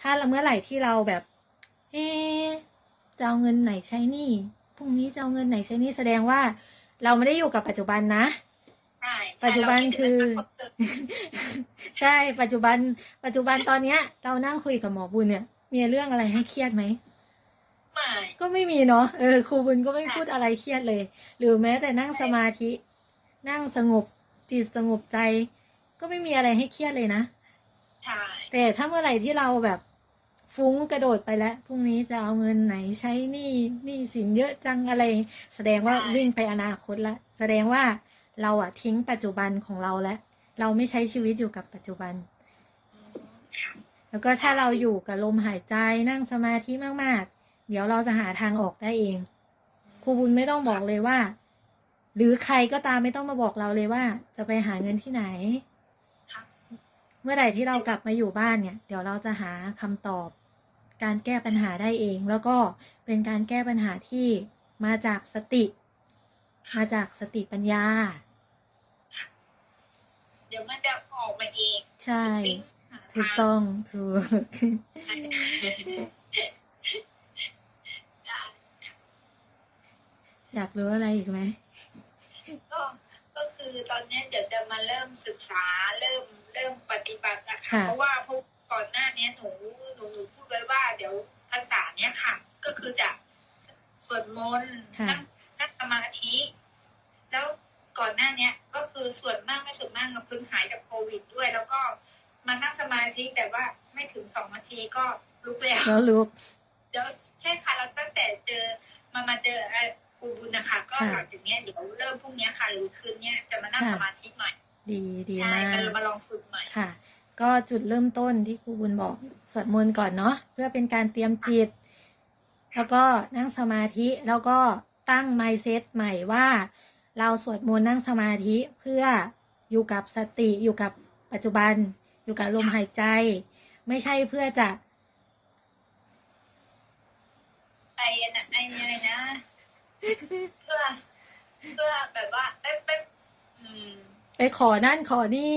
ถ้าเมื่อไหร่ที่เราแบบ เอ๊ะจะเอาเงินไหนใช้หนี่พรุ่งนี้จะเอาเงินไหนใช้หนี่แสดงว่า เราไม่ได้อยู่กับปัจจุบันนะใช่ใช่ปัจจุบันเราดถึงคือนาตเกิดใช่ปัจจุบัน ปัจจุบันตอนเนี้ย เรานั่งคุยกับหมอบุญเนี่ย มีเรื่องอะไรให้เครียดไหมไม่ก็ไม่มีเนาะเออครูบุญก็ไม่พูดอะไรเครียดเลย หรือแม้แต่นั่งสมาธิ นั่งสงบจิตสงบใจ ก็ไม่มีอะไรให้เครียดเลยนะใช่แต่ถ้าเมื่อไหร่ที่เราแบบ ฟุ้งกระโดดไปแล้วพรุ่งนี้จะเอาเงินไหนใช้หนี้หนี้สินเยอะจังอะไร แสดงว่าวิ่งไปอนาคตละ แสดงว่าเราอะทิ้งปัจจุบันของเราแล้ว เราไม่ใช้ชีวิตอยู่กับปัจจุบันอืมค่ะแล้วก็ถ้าเราอยู่กับลมหายใจนั่งสมาธิมากๆ เดี๋ยวเราจะหาทางออกได้เองครูบุญไม่ต้องบอกเลยว่า หรือใครก็ตามไม่ต้องมาบอกเราเลยว่า จะไปหาเงินที่ไหนค่ะเมื่อไหร่ที่เรากลับมาอยู่บ้านเนี่ย เดี๋ยวเราจะหาคำตอบ การแก้ปัญหาได้เอง แล้วก็เป็นการแก้ปัญหาที่มาจากสติ มาจากสติปัญญา เดี๋ยวมันจะออกมาเองใช่ปิ๊งหาถูกทางต้องถูกได้อยากรู้อะไรอีกไหมก็ก็คือตอนเนี้ยเดี๋ยวจะมาเริ่มศึกษาเริ่มเริ่มปฏิบัตินะคะค่ะเพราะว่าพวกก่อนหน้าเนี้ยหนูหนูหนูพูดไว้ว่าเดี๋ยวภาษาเนี้ยค่ะ ก็คือจะสวดมนต์ค่ะนั่งนั่งสมาธิ แล้วก่อนหน้าเนี้ยก็คือส่วนมากไม่ส่วนมากกับพื้นหายจากโควิดด้วย แล้วก็มานั่งสมาธิแต่ว่าไม่ถึงสองนาทีก็ลุกแล้วแล้วลุกเดี๋ยวใช่ค่ะแล้วตั้งแต่เจอมามาเจอไอ้ครูบุญนะคะ ก็ค่ะหลังจากเนี้ยเดี๋ยวเริ่มพรุ่งเนี้ยค่ะ หรือคืนเนี้ยจะมานั่งค่ะสมาธิใหม่ ดีดีใช่มากมามาลองฝึกใหม่ค่ะ ก็จุดเริ่มต้นที่ครูบุญบอกสวดมนต์ก่อนเนาะเพื่อเป็นการเตรียมจิต แล้วก็นั่งสมาธิแล้วก็ตั้ง mindset ใหม่ว่า เราสวดมนต์นั่งสมาธิเพื่ออยู่กับสติอยู่กับปัจจุบัน อยู่กับลมหายใจ ไม่ใช่เพื่อจะไอ้น่ะไอ้อะไรนะ เพื่อ เพื่อแบบว่าเป๊ะเป๊ะอืมไปขอนั่นขอนี่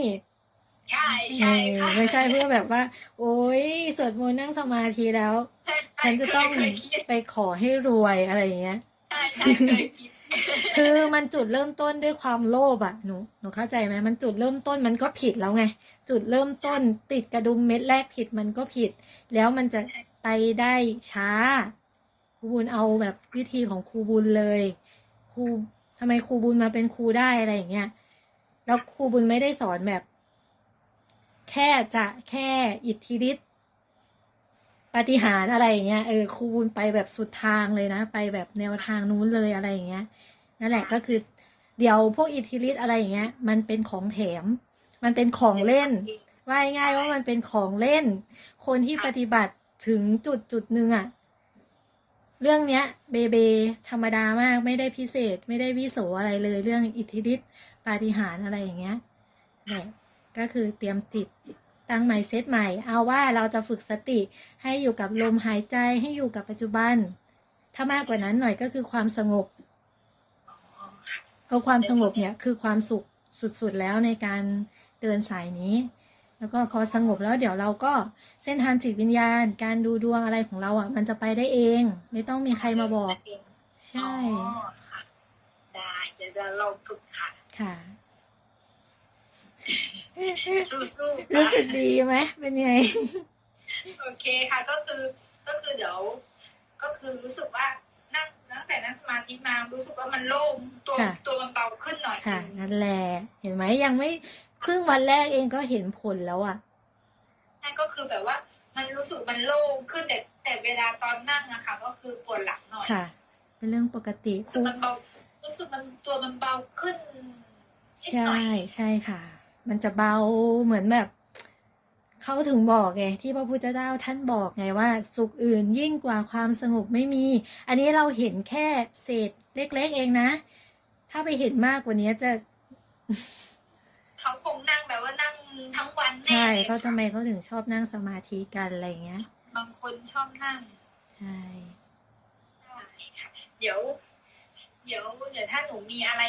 ใช่ใช่ค่ะเออไม่ใช่เพื่อแบบว่า โอ๊ยสวดมนต์นั่งสมาธิแล้วใช่ใช่ฉันจะต้องเคยคิดไปขอให้รวยอะไรอย่างเงี้ยใช่ใช่เคยคิดคือมันจุดเริ่มต้นด้วยความโลภอะหนูหนูเข้าใจไหมมันจุดเริ่มต้นมันก็ผิดแล้วไง จุดเริ่มต้นติดกระดุมเม็ดแรกผิดมันก็ผิด แล้วมันจะไปได้ช้าครูบุญเอาแบบวิธีของครูบุญเลยครูทำไมครูบุญมาเป็นครูได้อะไรอย่างเงี้ยแล้วครูบุญไม่ได้สอนแบบ แค่จะแค่อิทธิฤทธิ์ปฏิหารอะไรอย่างเงี้ยเออครูบุญไปแบบสุดทางเลยนะ ไปแบบแนวทางนู้นเลยอะไรอย่างเงี้ยนั่นแหละก็คือ เดี๋ยวพวกอิทธิฤทธิ์อะไรอย่างเงี้ย มันเป็นของแถม มันเป็นของเล่น ว่าง่ายว่ามันเป็นของเล่น คนที่ปฏิบัติถึงจุดจุดหนึ่งอะเรื่องเนี้ย เบเบ ธรรมดามากไม่ได้พิเศษ ไม่ได้วิโสอะไรเลย เรื่องอิทธิฤทธิ์ปาฏิหาริย์อะไรอย่างเงี้ยแหละ ก็คือเตรียมจิตตั้งใหม่เซตใหม่ เอาว่าเราจะฝึกสติให้อยู่กับลมหายใจให้อยู่กับปัจจุบัน ถ้ามากกว่านั้นหน่อยก็คือความสงบเพราะความสงบเนี่ยคือความสุขสุดๆแล้วในการเดินสายนี้ แล้วก็พอสงบแล้วเดี๋ยวเราก็เส้นทางจิตวิญญาณ การดูดวงอะไรของเราอะ มันจะไปได้เอง ไม่ต้องมีใครมาบอก ใช่อ๋อค่ะได้เดี๋ยวจะลองฝึกค่ะค่ะ สู้ๆรู้ค่ะสึกดีไหมเป็นไง โอเคค่ะ ก็คือก็คือเดี๋ยว ก็คือรู้สึกว่านั่งตั้งแต่นั่งสมาธิมารู้สึกว่ามันโล่งตัวค่ะ ตัวมันเบาขึ้นหน่อยค่ะ นั่นแหละเห็นไหมยังไม่ครึ่งวันแรกเองก็เห็นผลแล้วอะ นั่นก็คือแบบว่า มันรู้สึกมันโล่งขึ้นแต่แต่เวลาตอนนั่งอะค่ะ ก็คือปวดหลังหน่อยค่ะ เป็นเรื่องปกติครู้สึรูกมันเบารู้สึกมันตัวมันเบาขึ้นนิดหใช่น่อย ใช่ค่ะ มันจะเบาเหมือนแบบเขาถึงบอกไงที่พระพุทธเจ้าท่านบอกไงว่า สุขอื่นยิ่งกว่าความสงบไม่มี อันนี้เราเห็นแค่เศษเล็ก ๆ เองนะ ถ้าไปเห็นมากกว่านี้จะเขาคงนั่งแบบว่านั่งทั้งวันแน่ใช่เลยเขาค่ะทำไมเขาถึงชอบนั่งสมาธิกันอะไรเงี้ย บางคนชอบนั่งใช่ได้ค่ะเดี๋ยว เดี๋ยวเดี๋ยวถ้าหนูมีอะไร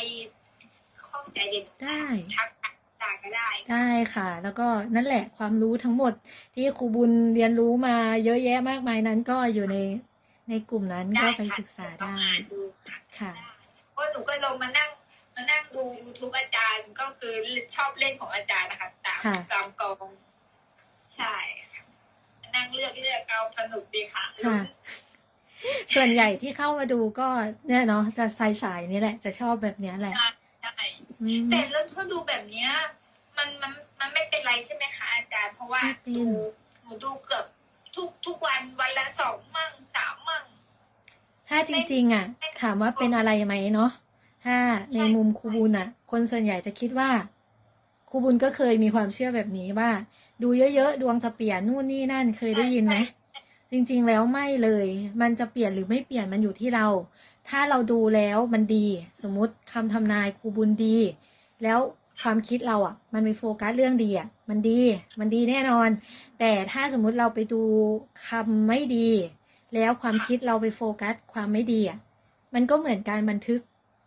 ข้องใจเดี๋ยวหนูได้ทัก จารย์ก็ได้ ได้ค่ะ แล้วก็นั่นแหละความรู้ทั้งหมดที่ครูบุญเรียนรู้มาเยอะแยะมากมายนั้นก็อยู่ในในกลุ่มนั้นได้ก็ไปค่ะศึกษาต้องได้อ่านดูค่ะค่ะเพราะหนูก็ลงมานั่งมานั่งดู YouTube อาจารย์ก็คือชอบเล่นของอาจารย์นะคะตามค่ะตามกองใช่ค่ะนั่งเลือกเลือกเอาสนุกดีค่ะค่ะ ส่วนใหญ่ที่เข้ามาดูก็เนี่ยเนาะจะสายสายๆนี่แหละ จะชอบแบบเนี้ยแหละใช่อืม แต่แล้วถ้าดูแบบเนี้ย มันมันมันไม่เป็นไรใช่ไหมคะอาจารย์ เพราะว่าไม่เป็นดูหนูดูเกือบทุกทุกวันวันละสองมั่งสามมั่ง ถ้าจริง ๆ อะไม่ถามว่าเป็นอะไรไหมเนาะถ้าในใช่มุมครูบุญอะ คนส่วนใหญ่จะคิดว่าครูบุญก็เคยมีความเชื่อแบบนี้ว่า ดูเยอะๆ ดวงจะเปลี่ยนนู่นนี่นั่นเคยได้ยินไหมใช่ จริงๆแล้วไม่เลย มันจะเปลี่ยนหรือไม่เปลี่ยนมันอยู่ที่เรา ถ้าเราดูแล้วมันดี สมมติคำทำนายครูบุญดี แล้วความคิดเราอะ มันไปโฟกัสเรื่องดีอะ มันดี มันดีแน่นอน แต่ถ้าสมมุติเราไปดูคำไม่ดี แล้วความคิดเราไปโฟกัสความไม่ดีอะ มันก็เหมือนการบันทึก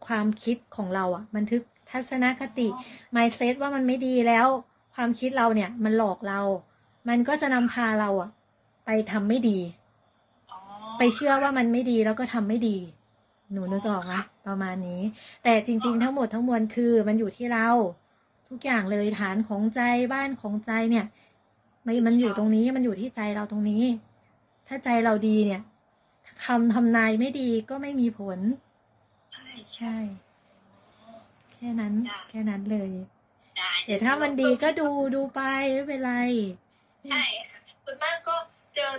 ความคิดของเราอะ บันทึกทัศนคติ mindset ว่ามันไม่ดีแล้ว ความคิดเราเนี่ย มันหลอกเรา มันก็จะนำพาเราอะ ไปทำไม่ดีอ๋อไปเชื่อว่ามันไม่ดีแล้วก็ทำไม่ดี หนูนึกออกไหมประมาณนี้ แต่จริง ๆ ทั้งหมดทั้งมวลคือ มันอยู่ที่เรา ทุกอย่างเลยฐานของใจบ้านของใจเนี่ยมันมันอยู่ตรงนี้มันอยู่ที่ใจเราตรงนี้ ถ้าใจเราดีเนี่ยคำทำนายไม่ดีก็ไม่มีผล ใช่ใช่ แค่นั้นได้แค่นั้นเลยได้เดี๋ยวถ้ามันดีก็ดูดูไปไม่เป็นไร ใช่ค่ะส่วนมา กก็เจอ